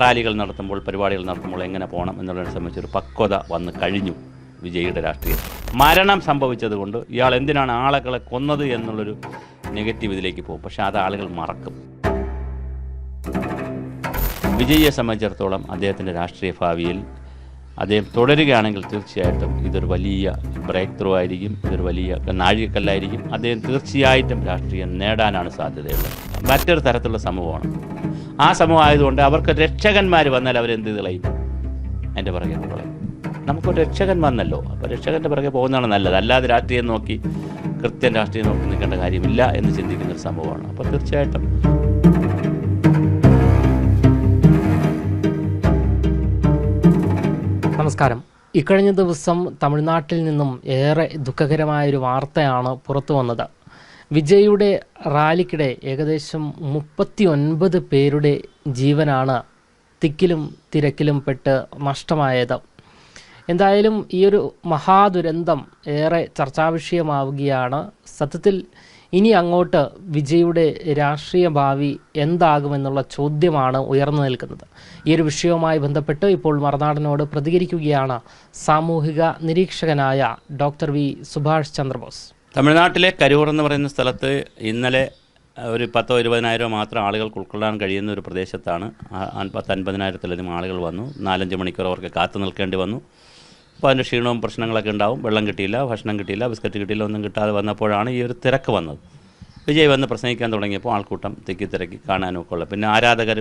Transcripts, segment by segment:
റാലികൾ നടത്തുമ്പോൾ പരിപാടികൾ നടത്തുമ്പോൾ എങ്ങനെ പോകണം എന്നുള്ളതിനെ സംബന്ധിച്ചൊരു പക്വത വന്ന് കഴിഞ്ഞു വിജയിയുടെ രാഷ്ട്രീയം. മരണം സംഭവിച്ചതുകൊണ്ട് ഇയാൾ എന്തിനാണ് ആളുകളെ കൊന്നത് എന്നുള്ളൊരു നെഗറ്റീവ് ഇതിലേക്ക് പോകും. പക്ഷേ അത് ആളുകൾ മറക്കും. വിജയിയെ സംബന്ധിച്ചിടത്തോളം അദ്ദേഹത്തിന്റെ രാഷ്ട്രീയ ഭാവിയിൽ അദ്ദേഹം തുടരുകയാണെങ്കിൽ തീർച്ചയായിട്ടും ഇതൊരു വലിയ ബ്രേക്ക് ത്രൂ ആയിരിക്കും ഇതൊരു വലിയ നാഴികക്കല്ലായിരിക്കും. അദ്ദേഹം തീർച്ചയായിട്ടും രാഷ്ട്രീയം നേടാനാണ് സാധ്യതയുള്ളത്. മറ്റൊരു തരത്തിലുള്ള സമൂഹമാണ് ആ സമൂഹമായതുകൊണ്ട് അവർക്ക് രക്ഷകന്മാർ വന്നാൽ അവരെന്ത് കളയും എന്റെ പുറകെ കളയും നമുക്കൊരു രക്ഷകൻ വന്നല്ലോ. അപ്പോൾ രക്ഷകന്റെ പുറകെ പോകുന്നതാണ് നല്ലത്. അല്ലാതെ രാഷ്ട്രീയം നോക്കി കൃത്യം രാഷ്ട്രീയം നോക്കി നിൽക്കേണ്ട കാര്യമില്ല എന്ന് ചിന്തിക്കുന്ന ഒരു സംഭവമാണ് അപ്പോൾ തീർച്ചയായിട്ടും. നമസ്കാരം. ഇക്കഴിഞ്ഞ ദിവസം തമിഴ്നാട്ടിൽ നിന്നും ഏറെ ദുഃഖകരമായ ഒരു വാർത്തയാണ് പുറത്തു വന്നത് വിജയുടെ റാലിക്കിടെ ഏകദേശം മുപ്പത്തി ഒൻപത് പേരുടെ ജീവനാണ് തിക്കിലും തിരക്കിലും പെട്ട് നഷ്ടമായത്. എന്തായാലും ഈ ഒരു മഹാദുരന്തം ഏറെ ചർച്ചാവിഷയമാവുകയാണ്. സത്യത്തിൽ ഇനി അങ്ങോട്ട് വിജയുടെ രാഷ്ട്രീയ ഭാവി എന്താകുമെന്നുള്ള ചോദ്യമാണ് ഉയർന്നു നിൽക്കുന്നത്. ഈ ഒരു വിഷയവുമായി ബന്ധപ്പെട്ട് ഇപ്പോൾ മറുനാടനോട് പ്രതികരിക്കുകയാണ് സാമൂഹിക നിരീക്ഷകനായ ഡോക്ടർ വി സുഭാഷ് ചന്ദ്രബോസ്. തമിഴ്നാട്ടിലെ കരൂർ എന്ന് പറയുന്ന സ്ഥലത്ത് ഇന്നലെ ഒരു പത്തോ ഇരുപതിനായിരമോ മാത്രം ആളുകൾക്ക് ഉൾക്കൊള്ളാൻ കഴിയുന്ന ഒരു പ്രദേശത്താണ്. പത്ത് അൻപതിനായിരത്തിലധികം ആളുകൾ വന്നു. നാലഞ്ച് മണിക്കൂർ അവർക്ക് കാത്തു നിൽക്കേണ്ടി വന്നു. അപ്പോൾ അതിന്റെ ക്ഷീണവും പ്രശ്നങ്ങളൊക്കെ ഉണ്ടാവും. വെള്ളം കിട്ടിയില്ല ഭക്ഷണം കിട്ടിയില്ല ബിസ്ക്കറ്റ് കിട്ടിയില്ല ഒന്നും കിട്ടാതെ വന്നപ്പോഴാണ് ഈ ഒരു തിരക്ക് വന്നത്. വിജയ് വന്ന് പ്രസംഗിക്കാൻ തുടങ്ങിയപ്പോൾ ആൾക്കൂട്ടം തിക്കി തിരക്കി കാണാനൊക്കെ ഉള്ളത് പിന്നെ ആരാധകർ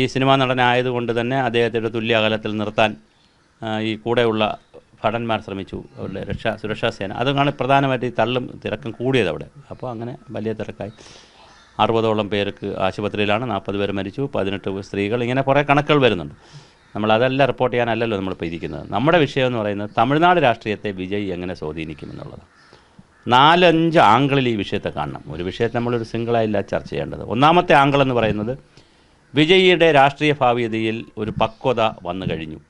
ഈ സിനിമാ നടനായതുകൊണ്ട് തന്നെ അദ്ദേഹത്തിന്റെ തുല്യ അകലത്തിൽ നിർത്താൻ ഈ കൂടെയുള്ള ഭടന്മാർ ശ്രമിച്ചു. അവരുടെ രക്ഷാ സുരക്ഷാ സേന. അതാണ് പ്രധാനമായിട്ട് ഈ തള്ളും തിരക്കും കൂടിയത് അവിടെ. അപ്പോൾ അങ്ങനെ വലിയ തിരക്കായി. അറുപതോളം പേർക്ക് ആശുപത്രിയിലാണ്. നാൽപ്പത് പേർ മരിച്ചു. പതിനെട്ട് സ്ത്രീകൾ. ഇങ്ങനെ കുറേ കണക്കുകൾ വരുന്നുണ്ട്. നമ്മൾ അതെല്ലാം റിപ്പോർട്ട് ചെയ്യാനല്ലല്ലോ നമ്മളിപ്പോൾ ഇരിക്കുന്നത്. നമ്മുടെ വിഷയം എന്ന് പറയുന്നത് തമിഴ്നാട് രാഷ്ട്രീയത്തെ വിജയ് എങ്ങനെ സ്വാധീനിക്കുമെന്നുള്ളതാണ്. നാലഞ്ച് ആംഗിളിൽ ഈ വിഷയത്തെ കാണണം. ഒരു വിഷയത്തെ നമ്മളൊരു സിംഗിളായില്ല ചർച്ച ചെയ്യേണ്ടത്. ഒന്നാമത്തെ ആംഗിൾ എന്ന് പറയുന്നത് വിജയിയുടെ രാഷ്ട്രീയ ഭാവിയതയിൽ ഒരു പക്വത വന്നു കഴിഞ്ഞു.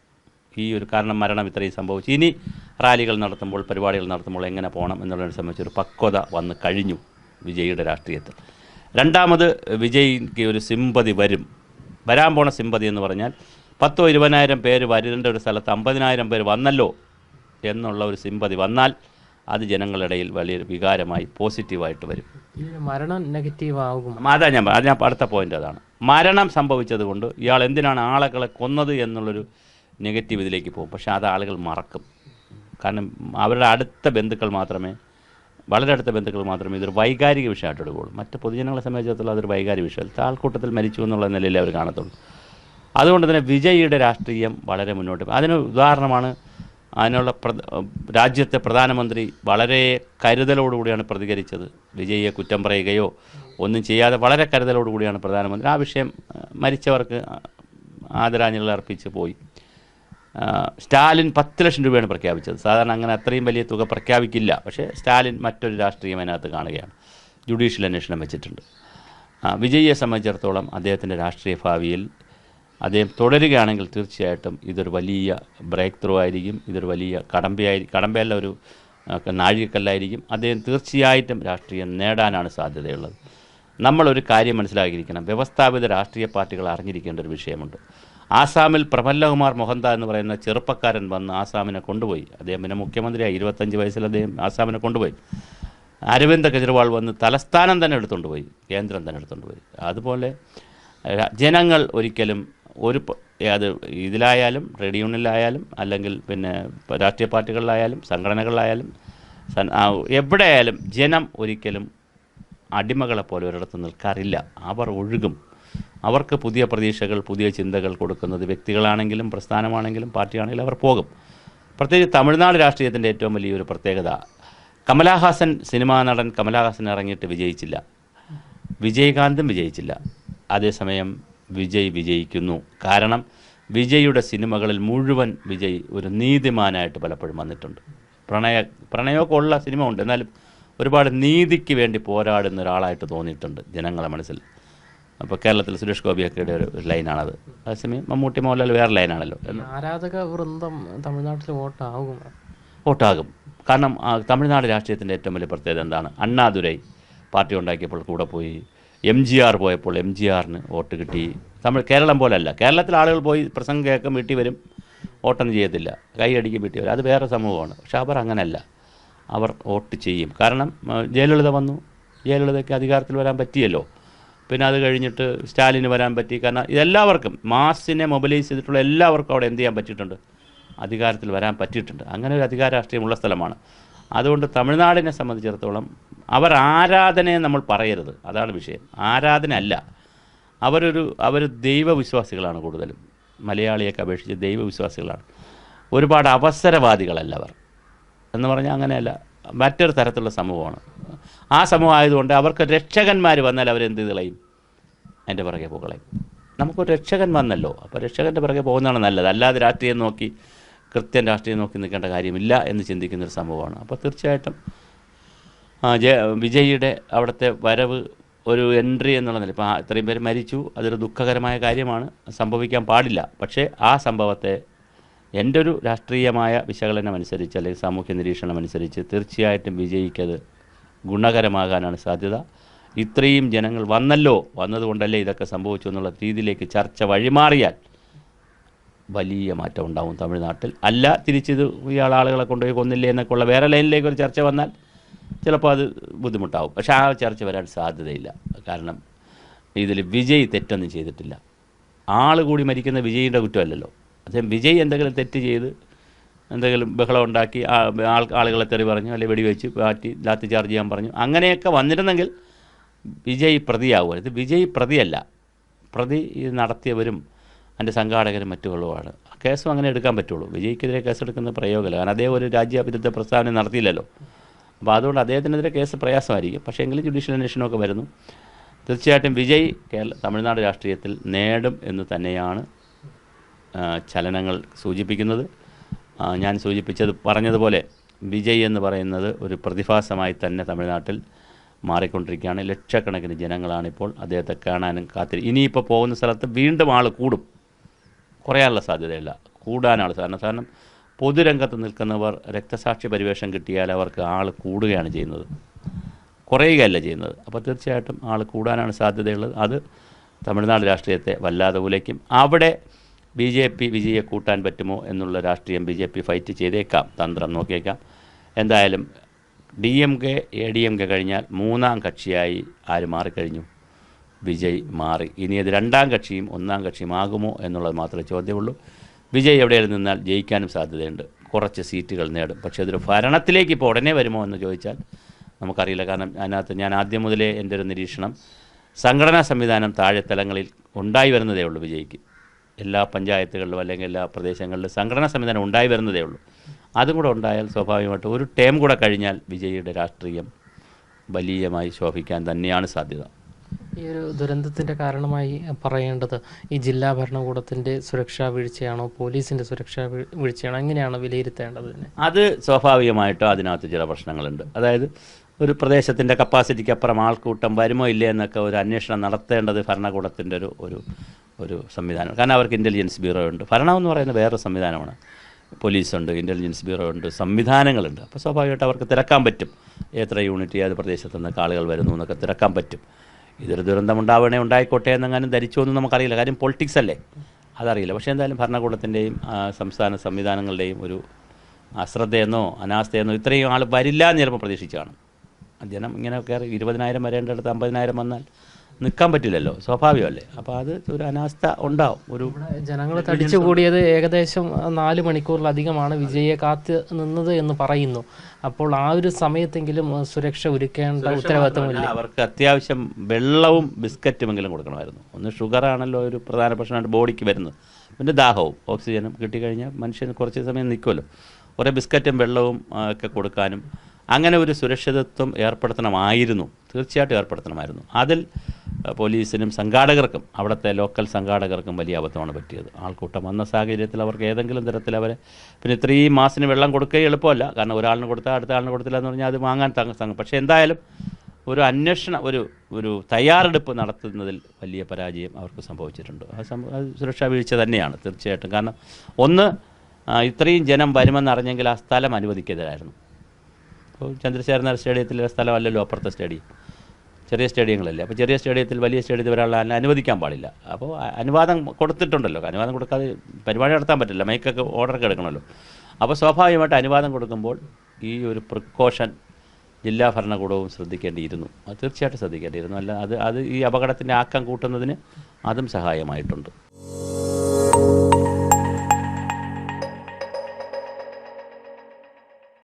ഈ ഒരു കാരണം മരണം ഇത്രയും സംഭവിച്ചു. ഇനി റാലികൾ നടത്തുമ്പോൾ പരിപാടികൾ നടത്തുമ്പോൾ എങ്ങനെ പോകണം എന്നുള്ളതിനെ സംബന്ധിച്ച് ഒരു പക്വത വന്ന് കഴിഞ്ഞു വിജയിയുടെ രാഷ്ട്രീയത്തിൽ. രണ്ടാമത് വിജയ്ക്ക് ഒരു സിമ്പതി വരും. വരാൻ പോണ സിമ്പതി എന്ന് പറഞ്ഞാൽ പത്തോ ഇരുപതിനായിരം പേര് വരേണ്ട ഒരു സ്ഥലത്ത് അമ്പതിനായിരം പേര് വന്നല്ലോ എന്നുള്ള ഒരു സിമ്പതി വന്നാൽ അത് ജനങ്ങളിടയിൽ വലിയൊരു വികാരമായി പോസിറ്റീവായിട്ട് വരും. മരണം നെഗറ്റീവ് ആകും അതാ ഞാൻ അത് ഞാൻ അടുത്ത പോയിന്റ് അതാണ്. മരണം സംഭവിച്ചത് കൊണ്ട് ഇയാൾ എന്തിനാണ് ആളുകളെ കൊന്നത് എന്നുള്ളൊരു നെഗറ്റീവ് ഇതിലേക്ക് പോകും. പക്ഷേ അത് ആളുകൾ മറക്കും. കാരണം അവരുടെ അടുത്ത ബന്ധുക്കൾ മാത്രമേ വളരെ അടുത്ത ബന്ധുക്കൾ മാത്രമേ ഇതൊരു വൈകാരിക വിഷയമായിട്ട് എടുക്കുകയുള്ളൂ. മറ്റ് പൊതുജനങ്ങളെ സംബന്ധിച്ചിടത്തോളം അതൊരു വൈകാരിക വിഷയം താൽക്കൂട്ടത്തിൽ മരിച്ചു എന്നുള്ള നിലയിൽ അവർ കാണത്തുള്ളൂ. അതുകൊണ്ട് തന്നെ വിജയിയുടെ രാഷ്ട്രീയം വളരെ മുന്നോട്ട്. അതിന് ഉദാഹരണമാണ് അതിനുള്ള രാജ്യത്തെ പ്രധാനമന്ത്രി വളരെ കരുതലോടുകൂടിയാണ് പ്രതികരിച്ചത്. വിജയിയെ കുറ്റം പറയുകയോ ഒന്നും ചെയ്യാതെ വളരെ കരുതലോടുകൂടിയാണ് പ്രധാനമന്ത്രി. ആ വിഷയം മരിച്ചവർക്ക് ആദരാഞ്ജലികൾ അർപ്പിച്ച് പോയി. സ്റ്റാലിൻ പത്ത് ലക്ഷം രൂപയാണ് പ്രഖ്യാപിച്ചത്. സാധാരണ അങ്ങനെ അത്രയും വലിയ തുക പ്രഖ്യാപിക്കില്ല. പക്ഷേ സ്റ്റാലിൻ മറ്റൊരു രാഷ്ട്രീയം അതിനകത്ത് കാണുകയാണ്. ജുഡീഷ്യൽ അന്വേഷണം വെച്ചിട്ടുണ്ട്. വിജയിയെ സംബന്ധിച്ചിടത്തോളം അദ്ദേഹത്തിന്റെ രാഷ്ട്രീയ ഭാവിയിൽ അദ്ദേഹം തുടരുകയാണെങ്കിൽ തീർച്ചയായിട്ടും ഇതൊരു വലിയ ബ്രേക്ക് ത്രൂ ആയിരിക്കും. ഇതൊരു വലിയ കടമ്പയായി കടമ്പയല്ല ഒരു നാഴികക്കല്ലായിരിക്കും. അദ്ദേഹം തീർച്ചയായിട്ടും രാഷ്ട്രീയം നേടാനാണ് സാധ്യതയുള്ളത്. നമ്മളൊരു കാര്യം മനസ്സിലാക്കിയിരിക്കണം. വ്യവസ്ഥാപിത രാഷ്ട്രീയ പാർട്ടികൾ അറിഞ്ഞിരിക്കേണ്ട ഒരു വിഷയമുണ്ട്. ആസാമിൽ പ്രഫല്ലകുമാർ മൊഹന്ത എന്ന് പറയുന്ന ചെറുപ്പക്കാരൻ വന്ന് ആസാമിനെ കൊണ്ടുപോയി. അദ്ദേഹം പിന്നെ മുഖ്യമന്ത്രിയായി. ഇരുപത്തഞ്ച് വയസ്സിൽ അദ്ദേഹം ആസാമിനെ കൊണ്ടുപോയി. അരവിന്ദ് കെജ്രിവാൾ വന്ന് തലസ്ഥാനം തന്നെ എടുത്തുകൊണ്ട് പോയി. കേന്ദ്രം തന്നെ എടുത്തുകൊണ്ട് പോയി. അതുപോലെ ജനങ്ങൾ ഒരിക്കലും ഒരു അത് ഇതിലായാലും ട്രേഡ് യൂണിയനിലായാലും അല്ലെങ്കിൽ പിന്നെ രാഷ്ട്രീയ പാർട്ടികളിലായാലും സംഘടനകളിലായാലും എവിടെയായാലും ജനം ഒരിക്കലും അടിമകളെ പോലെ ഒരിടത്ത് നിൽക്കാറില്ല. അവർ ഒഴുകും. അവർക്ക് പുതിയ പ്രതീക്ഷകൾ പുതിയ ചിന്തകൾ കൊടുക്കുന്നത് വ്യക്തികളാണെങ്കിലും പ്രസ്ഥാനമാണെങ്കിലും പാർട്ടിയാണെങ്കിലും അവർ പോകും. പ്രത്യേകിച്ച് തമിഴ്നാട് രാഷ്ട്രീയത്തിന്റെ ഏറ്റവും വലിയൊരു പ്രത്യേകത കമലാഹാസൻ സിനിമാ നടൻ കമലാഹാസൻ ഇറങ്ങിയിട്ട് വിജയിച്ചില്ല. വിജയകാന്തും വിജയിച്ചില്ല. അതേസമയം വിജയ് വിജയിക്കുന്നു. കാരണം വിജയുടെ സിനിമകളിൽ മുഴുവൻ വിജയ് ഒരു നീതിമാനായിട്ട് പലപ്പോഴും വന്നിട്ടുണ്ട്. പ്രണയ പ്രണയമൊക്കെ ഉള്ള സിനിമ ഉണ്ട്. എന്നാലും ഒരുപാട് നീതിക്ക് വേണ്ടി പോരാടുന്ന ഒരാളായിട്ട് തോന്നിയിട്ടുണ്ട് ജനങ്ങളെ മനസ്സിൽ. അപ്പോൾ കേരളത്തിൽ സുരേഷ് ഗോപിയൊക്കെയുടെ ഒരു ലൈനാണത്. അതേസമയം മമ്മൂട്ടി മോഹൻലാൽ വേറെ ലൈനാണല്ലോ. ആരാധക വൃന്ദം തമിഴ്നാട്ടിൽ വോട്ടാകും. വോട്ടാകും. കാരണം തമിഴ്നാട് രാഷ്ട്രീയത്തിന്റെ ഏറ്റവും വലിയ പ്രത്യേകത എന്താണ്? അണ്ണാദുരൈ പാർട്ടി ഉണ്ടാക്കിയപ്പോൾ കൂടെ പോയി എം ജി ആർ പോയപ്പോൾ എം ജി ആറിന് വോട്ട് കിട്ടി. തമിഴ് കേരളം പോലല്ല. കേരളത്തിൽ ആളുകൾ പോയി പ്രസംഗം കേൾക്കും വീട്ടിൽ വരും വോട്ടൊന്നും ചെയ്യത്തില്ല. കൈയടിക്കും വീട്ടിൽ വരും. അത് വേറെ സമൂഹമാണ്. പക്ഷെ അവർ അങ്ങനെയല്ല അവർ വോട്ട് ചെയ്യും. കാരണം ജയലളിത വന്നു. ജയലളിതയ്ക്ക് അധികാരത്തിൽ വരാൻ പറ്റിയല്ലോ. പിന്നെ അത് കഴിഞ്ഞിട്ട് സ്റ്റാലിന് വരാൻ പറ്റി. കാരണം ഇതെല്ലാവർക്കും മാസിനെ മൊബിലൈസ് ചെയ്തിട്ടുള്ള എല്ലാവർക്കും അവിടെ എന്ത് ചെയ്യാൻ പറ്റിയിട്ടുണ്ട്? അധികാരത്തിൽ വരാൻ പറ്റിയിട്ടുണ്ട്. അങ്ങനെ ഒരു അധികാര രാഷ്ട്രീയമുള്ള സ്ഥലമാണ്. അതുകൊണ്ട് തമിഴ്നാടിനെ സംബന്ധിച്ചിടത്തോളം അവർ ആരാധനയെ നമ്മൾ പറയരുത്. അതാണ് വിഷയം. ആരാധന അല്ല അവരൊരു അവർ ദൈവവിശ്വാസികളാണ് കൂടുതലും. മലയാളിയൊക്കെ അപേക്ഷിച്ച് ദൈവവിശ്വാസികളാണ്. ഒരുപാട് അവസരവാദികളല്ല അവർ. എന്ന് പറഞ്ഞാൽ അങ്ങനെയല്ല. മറ്റൊരു തരത്തിലുള്ള സമൂഹമാണ്. ആ സമൂഹം ആയതുകൊണ്ട് അവർക്ക് രക്ഷകന്മാർ വന്നാൽ അവരെന്ത് കളയും? അതിന്റെ പുറകെ പോകളയും. നമുക്കൊരു രക്ഷകൻ വന്നല്ലോ. അപ്പോൾ രക്ഷകന്റെ പുറകെ പോകുന്നതാണ് നല്ലത്. അല്ലാതെ രാഷ്ട്രീയം നോക്കി കൃത്യം രാഷ്ട്രീയം നോക്കി നിൽക്കേണ്ട കാര്യമില്ല എന്ന് ചിന്തിക്കുന്നൊരു സംഭവമാണ് അപ്പോൾ തീർച്ചയായിട്ടും ജയ വിജയിയുടെ അവിടുത്തെ വരവ് ഒരു എൻട്രി എന്നുള്ള നില ഇപ്പോൾ ഇത്രയും പേര് മരിച്ചു. അതൊരു ദുഃഖകരമായ കാര്യമാണ്. സംഭവിക്കാൻ പാടില്ല. പക്ഷേ ആ സംഭവത്തെ എന്റെ ഒരു രാഷ്ട്രീയമായ വിശകലനം അനുസരിച്ച് അല്ലെങ്കിൽ സാമൂഹ്യ നിരീക്ഷണം അനുസരിച്ച് തീർച്ചയായിട്ടും വിജയിക്കത് ഗുണകരമാകാനാണ് സാധ്യത. ഇത്രയും ജനങ്ങൾ വന്നല്ലോ വന്നതുകൊണ്ടല്ലേ ഇതൊക്കെ സംഭവിച്ചു എന്നുള്ള രീതിയിലേക്ക് ചർച്ച വഴിമാറിയാൽ വലിയ മാറ്റം ഉണ്ടാവും തമിഴ്നാട്ടിൽ. അല്ല തിരിച്ചിത് ഇയാൾ ആളുകളെ കൊണ്ടുപോയി കൊന്നില്ലേ എന്നൊക്കെ ഉള്ള വേറെ ലൈനിലേക്ക് ഒരു ചർച്ച വന്നാൽ ചിലപ്പോൾ അത് ബുദ്ധിമുട്ടാവും. പക്ഷേ ആ ചർച്ച വരാൻ സാധ്യതയില്ല. കാരണം ഇതിൽ വിജയ് തെറ്റൊന്നും ചെയ്തിട്ടില്ല. ആൾ കൂടി മരിക്കുന്ന വിജയിയുടെ കുറ്റമല്ലല്ലോ. അദ്ദേഹം വിജയ് എന്തെങ്കിലും തെറ്റ് ചെയ്ത് എന്തെങ്കിലും ബഹളം ഉണ്ടാക്കി ആൾ ആളുകളെ തെറി പറഞ്ഞു അല്ലെങ്കിൽ വെടിവെച്ച് പാറ്റി ലാത്തി ചാർജ് ചെയ്യാൻ പറഞ്ഞു. അങ്ങനെയൊക്കെ വന്നിരുന്നെങ്കിൽ വിജയ് പ്രതിയാവുക ഇത് വിജയ് പ്രതിയല്ല. പ്രതി ഇത് നടത്തിയവരും അതിന്റെ സംഘാടകരും മറ്റുള്ളവുമാണ് കേസും അങ്ങനെ എടുക്കാൻ പറ്റുള്ളൂ. വിജയ്ക്കെതിരെ കേസെടുക്കുന്ന പ്രയോഗമില്ല. കാരണം അദ്ദേഹം ഒരു രാജ്യവിരുദ്ധ പ്രസ്താവന നടത്തിയില്ലല്ലോ. അപ്പോൾ അതുകൊണ്ട് അദ്ദേഹത്തിനെതിരെ കേസ് പ്രയാസമായിരിക്കും. പക്ഷേ എങ്കിലും ജുഡീഷ്യൽ അന്വേഷണമൊക്കെ വരുന്നു. തീർച്ചയായിട്ടും വിജയ് കേരള തമിഴ്നാട് രാഷ്ട്രീയത്തിൽ നേടും എന്ന് തന്നെയാണ് ചലനങ്ങൾ സൂചിപ്പിക്കുന്നത്. ഞാൻ സൂചിപ്പിച്ചത് പറഞ്ഞതുപോലെ വിജയ് എന്ന് പറയുന്നത് ഒരു പ്രതിഭാസമായി തന്നെ തമിഴ്നാട്ടിൽ മാറിക്കൊണ്ടിരിക്കുകയാണ്. ലക്ഷക്കണക്കിന് ജനങ്ങളാണിപ്പോൾ അദ്ദേഹത്തെ കാണാനും കാത്തിരി ഇനിയിപ്പോൾ പോകുന്ന സ്ഥലത്ത് വീണ്ടും ആൾ കൂടും. കുറയാനുള്ള സാധ്യതയില്ല. കൂടാനാണ് കാരണം കാരണം പൊതുരംഗത്ത് നിൽക്കുന്നവർ രക്തസാക്ഷി പരിവേഷം കിട്ടിയാൽ അവർക്ക് ആൾ കൂടുകയാണ് ചെയ്യുന്നത്. കുറയുകയല്ല ചെയ്യുന്നത്. അപ്പോൾ തീർച്ചയായിട്ടും ആൾ കൂടാനാണ് സാധ്യതയുള്ളത്. അത് തമിഴ്നാട് രാഷ്ട്രീയത്തെ വല്ലാതെ ഉലയ്ക്കും. അവിടെ ബി ജെ പി വിജയെ കൂട്ടാൻ പറ്റുമോ എന്നുള്ള രാഷ്ട്രീയം ബി ജെ പി ഫൈറ്റ് ചെയ്തേക്കാം തന്ത്രം നോക്കിയേക്കാം. എന്തായാലും D M K A D M K കഴിഞ്ഞാൽ മൂന്നാം കക്ഷിയായി ആര് മാറിക്കഴിഞ്ഞു? വിജയ് മാറി. ഇനി അത് രണ്ടാം കക്ഷിയും ഒന്നാം കക്ഷിയും ആകുമോ എന്നുള്ളത് മാത്രമേ ചോദ്യമുള്ളൂ. വിജയ് എവിടെയെങ്കിലും നിന്നാൽ ജയിക്കാനും സാധ്യതയുണ്ട്. കുറച്ച് സീറ്റുകൾ നേടും. പക്ഷേ അതൊരു ഭരണത്തിലേക്ക് ഇപ്പോൾ ഉടനെ വരുമോ എന്ന് ചോദിച്ചാൽ നമുക്കറിയില്ല. കാരണം അതിനകത്ത് ഞാൻ ആദ്യം മുതലേ എന്റെ ഒരു നിരീക്ഷണം സംഘടനാ സംവിധാനം താഴെ തലങ്ങളിൽ ഉണ്ടായി വരുന്നതേ ഉള്ളൂ വിജയ്ക്ക്. എല്ലാ പഞ്ചായത്തുകളിലും അല്ലെങ്കിൽ എല്ലാ പ്രദേശങ്ങളിലും സംഘടനാ സംവിധാനം ഉണ്ടായി വരുന്നതേ ഉള്ളൂ. അതും കൂടെ ഉണ്ടായാൽ സ്വാഭാവികമായിട്ടും ഒരു ടേം കൂടെ കഴിഞ്ഞാൽ വിജയിയുടെ രാഷ്ട്രീയം വലിയമായി ശോഭിക്കാൻ തന്നെയാണ് സാധ്യത. ഈ ഒരു ദുരന്തത്തിന്റെ കാരണമായി പറയേണ്ടത് ഈ ജില്ലാ ഭരണകൂടത്തിന്റെ സുരക്ഷാ വീഴ്ചയാണോ പോലീസിന്റെ സുരക്ഷാ വീഴ്ചയാണോ എങ്ങനെയാണ് വിലയിരുത്തേണ്ടത് അത് സ്വാഭാവികമായിട്ടും അതിനകത്ത് ചില പ്രശ്നങ്ങളുണ്ട്. അതായത് ഒരു പ്രദേശത്തിന്റെ കപ്പാസിറ്റിക്ക് അപ്പുറം ആൾക്കൂട്ടം വരുമോ ഇല്ലേ എന്നൊക്കെ ഒരു അന്വേഷണം നടത്തേണ്ടത് ഭരണകൂടത്തിന്റെ ഒരു ഒരു ഒരു സംവിധാനം. കാരണം അവർക്ക് ഇന്റലിജൻസ് ബ്യൂറോ ഉണ്ട്. ഭരണം എന്ന് പറയുന്നത് വേറെ സംവിധാനമാണ്. പോലീസുണ്ട് ഇന്റലിജൻസ് ബ്യൂറോ ഉണ്ട് സംവിധാനങ്ങളുണ്ട്. അപ്പോൾ സ്വാഭാവികമായിട്ട് അവർക്ക് തിരക്കാൻ പറ്റും. എത്ര യൂണിറ്റ് ഏത് പ്രദേശത്തു നിന്നൊക്കെ ആളുകൾ വരുന്നു എന്നൊക്കെ തിരക്കാൻ പറ്റും. ഇതൊരു ദുരന്തം ഉണ്ടാവണേ ഉണ്ടായിക്കോട്ടെ എന്നെങ്ങാനും ധരിച്ചു എന്ന് നമുക്കറിയില്ല. കാര്യം പൊളിറ്റിക്സ് അല്ലേ? അതറിയില്ല. പക്ഷേ എന്തായാലും ഭരണകൂടത്തിന്റെയും സംസ്ഥാന സംവിധാനങ്ങളുടെയും ഒരു അശ്രദ്ധയെന്നോ അനാസ്ഥയെന്നോ ഇത്രയും ആൾ വരില്ല എന്ന് ചിലപ്പോൾ പ്രതീക്ഷിച്ചാണ് ജനം ഇങ്ങനെ കയറി ഇരുപതിനായിരം വരേണ്ടടുത്ത് അമ്പതിനായിരം വന്നാൽ നിൽക്കാൻ പറ്റില്ലല്ലോ സ്വാഭാവികമല്ലേ? അപ്പോൾ അത് ഒരു അനാസ്ഥ ഉണ്ടാവും. ഒരു ജനങ്ങൾ തടിച്ചു കൂടിയത് ഏകദേശം നാല് മണിക്കൂറിലധികമാണ് വിജയെ കാത്ത് നിന്നത് എന്ന് പറയുന്നു. അപ്പോൾ ആ ഒരു സമയത്തെങ്കിലും സുരക്ഷ ഒരുക്കേണ്ട ഉത്തരവാദിത്തമില്ല അവർക്ക് അത്യാവശ്യം വെള്ളവും ബിസ്ക്കറ്റുമെങ്കിലും കൊടുക്കണമായിരുന്നു. ഒന്ന് ഷുഗറാണല്ലോ ഒരു പ്രധാന പ്രശ്നമായിട്ട് ബോഡിക്ക് വരുന്നത്. പിന്നെ ദാഹവും ഓക്സിജനും കിട്ടിക്കഴിഞ്ഞാൽ മനുഷ്യന് കുറച്ച് സമയം നിൽക്കുമല്ലോ കുറേ ബിസ്ക്കറ്റും വെള്ളവും ഒക്കെ കൊടുക്കാനും അങ്ങനെ ഒരു സുരക്ഷിതത്വം ഏർപ്പെടുത്തണമായിരുന്നു. തീർച്ചയായിട്ടും ഏർപ്പെടുത്തണമായിരുന്നു. അതിൽ പോലീസിനും സംഘാടകർക്കും അവിടുത്തെ ലോക്കൽ സംഘാടകർക്കും വലിയ അബദ്ധമാണ് പറ്റിയത്. ആൾക്കൂട്ടം വന്ന സാഹചര്യത്തിൽ അവർക്ക് ഏതെങ്കിലും തരത്തിൽ അവരെ പിന്നെ ഇത്രയും മാസത്തിന് വെള്ളം കൊടുക്കുക എളുപ്പമല്ല. കാരണം ഒരാളിന് കൊടുത്താൽ അടുത്ത ആളിന് കൊടുത്തില്ല എന്ന് പറഞ്ഞാൽ അത് വാങ്ങാൻ തങ്ങ പക്ഷേ എന്തായാലും ഒരു അന്വേഷണ ഒരു ഒരു തയ്യാറെടുപ്പ് നടത്തുന്നതിൽ വലിയ പരാജയം അവർക്ക് സംഭവിച്ചിട്ടുണ്ട്. ആ സംഭവം അത് സുരക്ഷാ വീഴ്ച തന്നെയാണ് തീർച്ചയായിട്ടും. കാരണം ഒന്ന് ഇത്രയും ജനം വരുമെന്നറിഞ്ഞെങ്കിൽ ആ സ്ഥലം അനുവദിക്കെതിരായിരുന്നു ഇപ്പോൾ ചന്ദ്രശേഖരനാർ സ്റ്റേഡിയത്തിലെ സ്ഥലമല്ലല്ലോ അപ്പുറത്തെ സ്റ്റേഡിയം. ചെറിയ സ്റ്റേഡിയങ്ങളല്ലേ. അപ്പോൾ ചെറിയ സ്റ്റേഡിയത്തിൽ വലിയ സ്റ്റേഡിയത്തിൽ ഒരാളെ അനുവദിക്കാൻ പാടില്ല. അപ്പോൾ അനുവാദം കൊടുത്തിട്ടുണ്ടല്ലോ. അനുവാദം കൊടുക്കാതെ പരിപാടി നടത്താൻ പറ്റില്ല. മൈക്കൊക്കെ ഓർഡറൊക്കെ എടുക്കണമല്ലോ. അപ്പോൾ സ്വാഭാവികമായിട്ട് അനുവാദം കൊടുക്കുമ്പോൾ ഈ ഒരു പ്രിക്കോഷൻ ജില്ലാ ഭരണകൂടവും ശ്രദ്ധിക്കേണ്ടിയിരുന്നു. അത് തീർച്ചയായിട്ടും ശ്രദ്ധിക്കേണ്ടിയിരുന്നു. അല്ല അത് അത് ഈ അപകടത്തിന്റെ ആക്കം കൂട്ടുന്നതിന് അതും സഹായമായിട്ടുണ്ട്.